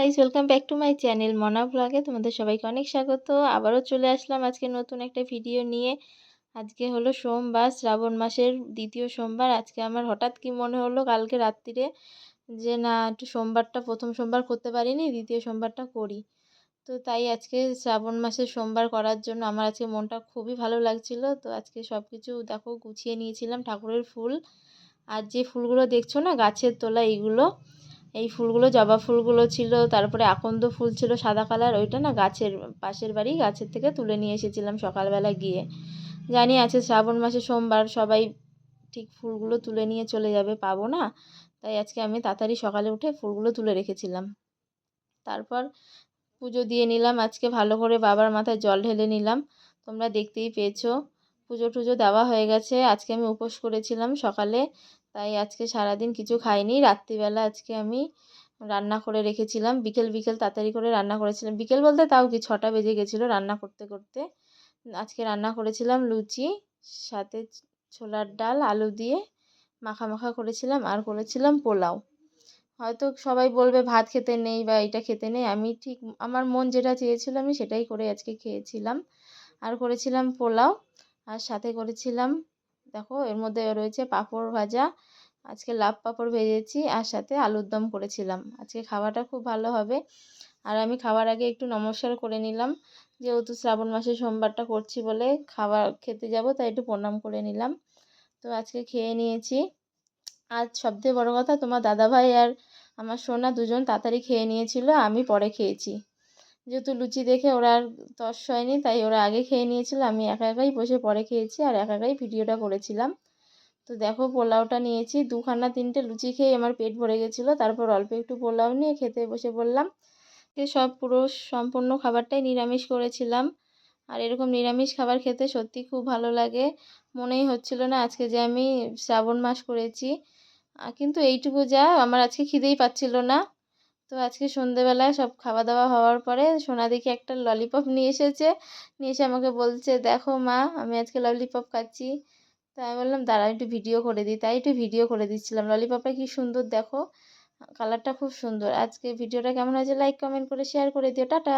Guys welcome back to my channel Mona ব্লগে তোমাদের সবাইকে অনেক স্বাগত। আবারও চলে আসলাম আজকে নতুন একটা ভিডিও নিয়ে। আজকে হলো সোমবার, শ্রাবণ মাসের দ্বিতীয় সোমবার। আজকে আমার হঠাৎ কি মনে হলো কালকে রাত্রিরে যে, না, একটু সোমবারটা, প্রথম সোমবার করতে পারিনি, দ্বিতীয় সোমবারটা করি। তো তাই আজকে শ্রাবণ মাসের সোমবার করার জন্য আমার আজকে মনটা খুবই ভালো লাগছিল। তো আজকে সব কিছু দেখো, গুছিয়ে নিয়েছিলাম ঠাকুরের ফুল। আর যে ফুলগুলো দেখছ না, গাছের তোলা এইগুলো এই ফুলগুলো, জবা ফুলগুলো ছিল, তারপরে আকন্দ ফুল ছিল সাদা কালার, ওইটা না গাছের পাশের বাড়ি, গাছের থেকে তুলে নিয়ে এসেছিলাম সকালবেলা গিয়ে। জানি আছে শ্রাবণ মাসে সোমবার, সবাই ঠিক ফুলগুলো তুলে নিয়ে চলে যাবে, পাবো না। তাই আজকে আমি তাড়াতাড়ি সকালে উঠে ফুলগুলো তুলে রেখেছিলাম। তারপর পুজো দিয়ে নিলাম, আজকে ভালো করে বাবার মাথায় জল ঢেলে নিলাম। তোমরা দেখতেই পেয়েছ, পুজো টুজো দেওয়া হয়ে গেছে। আজকে আমি উপোস করেছিলাম সকালে। তাই আজকে সারাদিন কিছু খাইনি। রাত্রিবেলা আজকে আমি রান্না করে রেখেছিলাম। বিকেল বিকেল তাড়াতাড়ি করে রান্না করেছিলাম। বিকেল বলতে তাও কি ছটা বেজে গেছিল রান্না করতে করতে। আজকে রান্না করেছিলাম লুচি, সাথে ছোলার ডাল, আলু দিয়ে মাখা মাখা করেছিলাম আর করেছিলাম পোলাও। হয়তো সবাই বলবে ভাত খেতে নেই বা এটা খেতে নেই। আমি ঠিক আমার মন যেটা চেয়েছিল আমি সেটাই করে আজকে খেয়েছিলাম। আর করেছিলাম পোলাও আর সাথে করেছিলাম দেখো, এর মধ্যে রয়েছে পাঁপড় ভাজা, আজকে লাভ পাঁপড় ভেজেছি, আর সাথে আলুর দম করেছিলাম। আজকে খাওয়াটা খুব ভালো হবে। আর আমি খাওয়ার আগে একটু নমস্কার করে নিলাম। যেহেতু শ্রাবণ মাসে সোমবারটা করছি বলে খাবার খেতে যাব, তাই একটু প্রণাম করে নিলাম। তো আজকে খেয়ে নিয়েছি। আর সবথেকে বড়ো কথা, তোমার দাদাভাই আর আমার সোনা দুজন তাড়াতাড়ি খেয়ে নিয়েছিল, আমি পরে খেয়েছি। যেহেতু লুচি দেখে ওরা আর তস হয়নি তাই ওরা আগে খেয়ে নিয়েছিল। আমি একা একাই বসে পরে খেয়েছি আর একা একাই ভিডিওটা করেছিলাম। তো দেখো, পোলাওটা নিয়েছি। দুখানা তিনটে লুচি খেয়ে আমার পেট ভরে গেছিল। তারপর অল্প একটু পোলাও নিয়ে খেতে বসে পড়লাম। সব পুরো সম্পূর্ণ খাবারটাই নিরামিষ করেছিলাম। আর এরকম নিরামিষ খাবার খেতে সত্যি খুব ভালো লাগে। মনেই হচ্ছিল না আজকে যে আমি শ্রাবণ মাস করেছি। কিন্তু এইটুকু যা, আমার আজকে খিদেই পাচ্ছিল না। তো আজকে সন্ধেবেলায় সব খাওয়া দাওয়া হওয়ার পরে সোনা দেখি একটা ললিপপ নিয়ে এসেছে। নিয়ে এসে আমাকে বলছে, দেখো মা, আমি আজকে ললিপপ খাচ্ছি। তাই আমি বললাম, দাঁড়া একটু ভিডিও করে দিই। তাই একটু ভিডিও করে দিচ্ছিলাম। ললিপপটা কি সুন্দর দেখো কালারটা খুব সুন্দর। আজকে ভিডিওটা কেমন হয়েছে লাইক কমেন্ট করে শেয়ার করে দিও। টাটা!